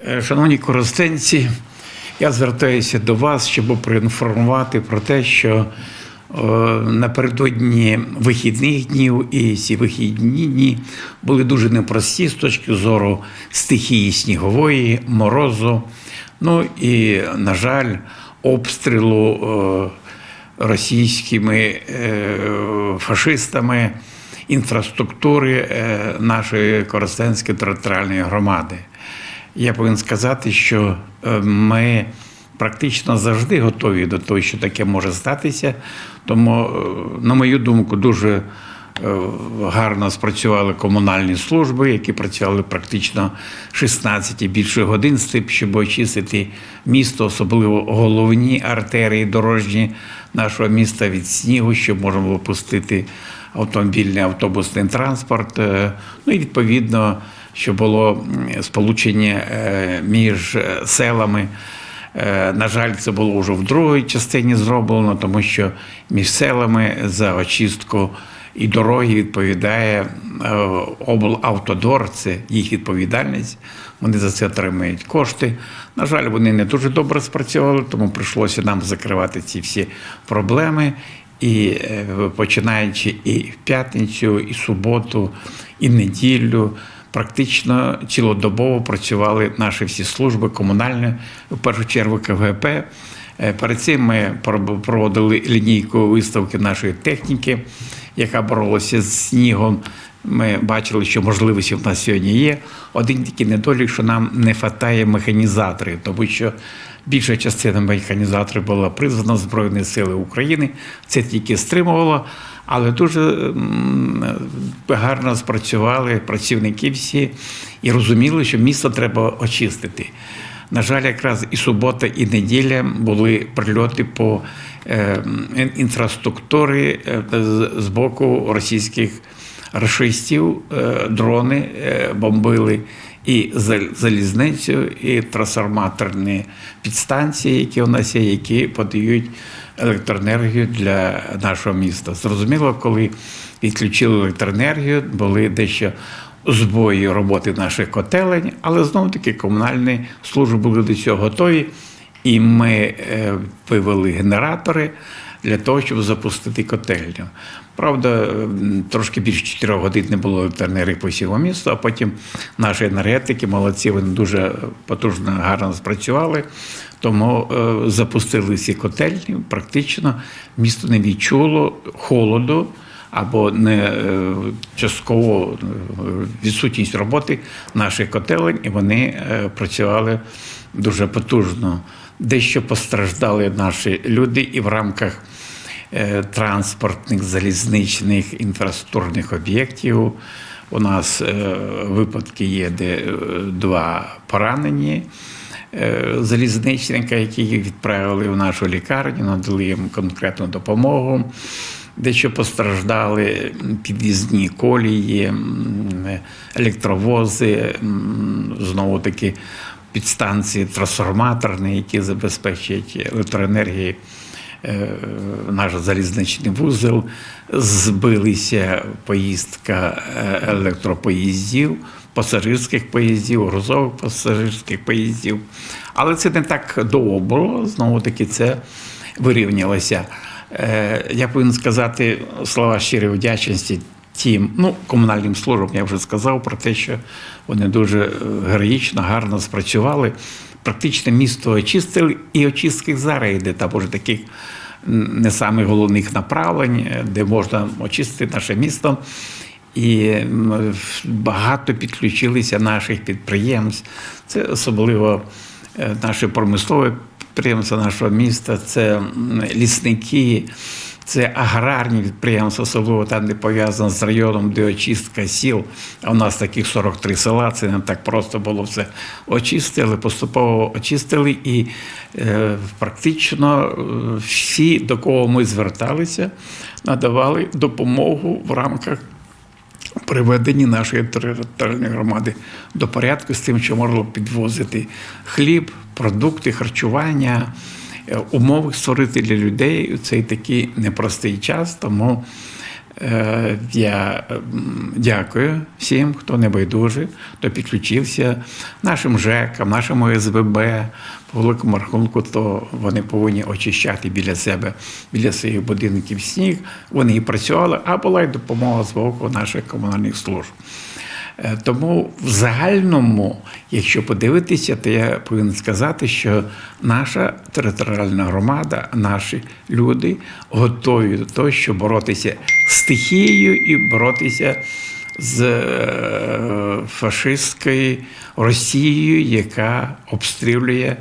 Е, Шановні коростенці, я звертаюся до вас, щоб проінформувати про те, що е, напередодні вихідних днів і ці вихідні дні були дуже непрості з точки зору стихії снігової, морозу. Ну і, на жаль, обстрілу е, російськими фашистами інфраструктури нашої Коростенської територіальної громади. Я повинен сказати, що е, ми практично завжди готові до того, що таке може статися. Тому, е, на мою думку, дуже е, гарно спрацювали комунальні служби, які працювали практично 16 і більше годин з тим, щоб очистити місто, особливо головні артерії дорожні нашого міста від снігу, щоб можна було пустити автомобільний автобусний транспорт. Ну і відповідно, що було сполучення е, між е, селами. Е, На жаль, це було вже в другій частині зроблено, тому що між селами за очистку і дороги відповідає облавтодор, це їх відповідальність. Вони за це отримують кошти. На жаль, вони не дуже добре спрацювали, тому прийшлося нам закривати ці всі проблеми. І починаючи і в п'ятницю, і суботу, і неділю, практично цілодобово працювали наші всі служби комунальні, в першу чергу КВП. Е, Перед цим ми проводили лінійку виставки нашої техніки, яка боролася з снігом. Ми бачили, що можливості в нас сьогодні є. Один тільки недолік, що нам не вистачає механізаторів, тому що більша частина механізаторів була призвана Збройні Сили України. Це тільки стримувало, але дуже гарно спрацювали працівники всі і розуміли, що місто треба очистити. На жаль, якраз і субота, і неділя були прильоти по е, інфраструктурі е, з- боку російських рашистів. Е, Дрони бомбили і залізницю, і трансформаторні підстанції, які у нас є, які подають електроенергію для нашого міста. Зрозуміло, коли відключили електроенергію, були дещо збої роботи наших котелень, але знову таки комунальні служби були до цього готові, і ми е, вивели генератори для того, щоб запустити котельню. Правда, трошки більше 4 годин не було електроенергії по всьому місту, а потім наші енергетики, молодці, вони дуже потужно гарно спрацювали. Тому е, запустили ці котельні. Практично місто не відчуло холоду або не е, частково е, відсутність роботи наших котелень, і вони е, працювали дуже потужно. Дещо постраждали наші люди і в рамках транспортних, залізничних інфраструктурних об'єктів. У нас випадки є, де два поранені залізничника, які їх відправили в нашу лікарню, надали їм конкретну допомогу. Дещо постраждали під'їзні колії, електровози, знову таки підстанції трансформаторні, які забезпечують електроенергією е, наш залізничний вузол. Збилися поїздка е, електропоїздів, пасажирських поїздів, грузових пасажирських поїздів. Але це не так довго було. Знову таки, це вирівнялося. Е, Я повинен сказати слова щирої вдячності тим ну, комунальним службам. Я вже сказав про те, що вони дуже е, героїчно, гарно спрацювали. Практично місто очистили і очистки зараз йде там уже таких не самих головних направлень, е, де можна очистити наше місто. І багато підключилися наших підприємств. Це особливо е, наші промислові підприємства нашого міста, це лісники, це аграрні підприємства, особливо там, де пов'язано з районом, де очистка сіл. А у нас таких 43 села, це не так просто було все очистили, поступово очистили, і е, практично е, всі, до кого ми зверталися, надавали допомогу в рамках приведенні нашої територіальної громади до порядку з тим, що можна підвозити хліб, продукти, харчування, е, умови створити для людей у цей такий непростий час. Тому Е, Я дякую всім, хто не хто підключився, нашим ЖЕКам, нашому ОСББ, по великому рахунку, то вони повинні очищати біля себе, біля своїх будинків сніг. Вони і працювали, а була й допомога з боку наших комунальних служб. Е, Тому в загальному, якщо подивитися, то я повинен сказати, що наша територіальна громада, наші люди готові до того, щоб боротися з стихією і боротися з е, фашистською Росією, яка обстрілює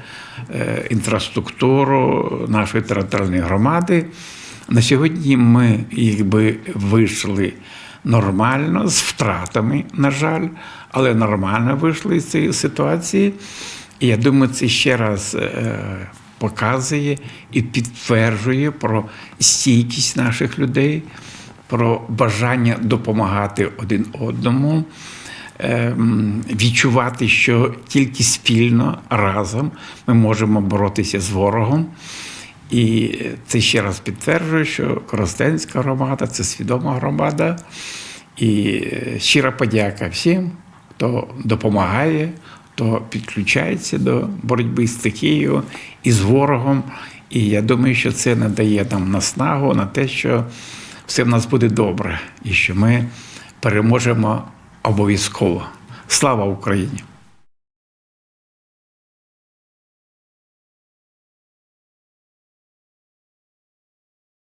е, інфраструктуру нашої територіальної громади. На сьогодні ми якби вийшли нормально, з втратами, на жаль, але нормально вийшли з цієї ситуації. І я думаю, це ще раз е, показує і підтверджує про стійкість наших людей, про бажання допомагати один одному. ем, Відчувати, що тільки спільно разом ми можемо боротися з ворогом. І це ще раз підтверджує, що Коростенська громада це свідома громада. І е, щира подяка всім, хто допомагає, хто підключається до боротьби з стихією і з ворогом. І я думаю, що це надає нам наснагу на те, що все в нас буде добре і що ми переможемо обов'язково. Слава Україні!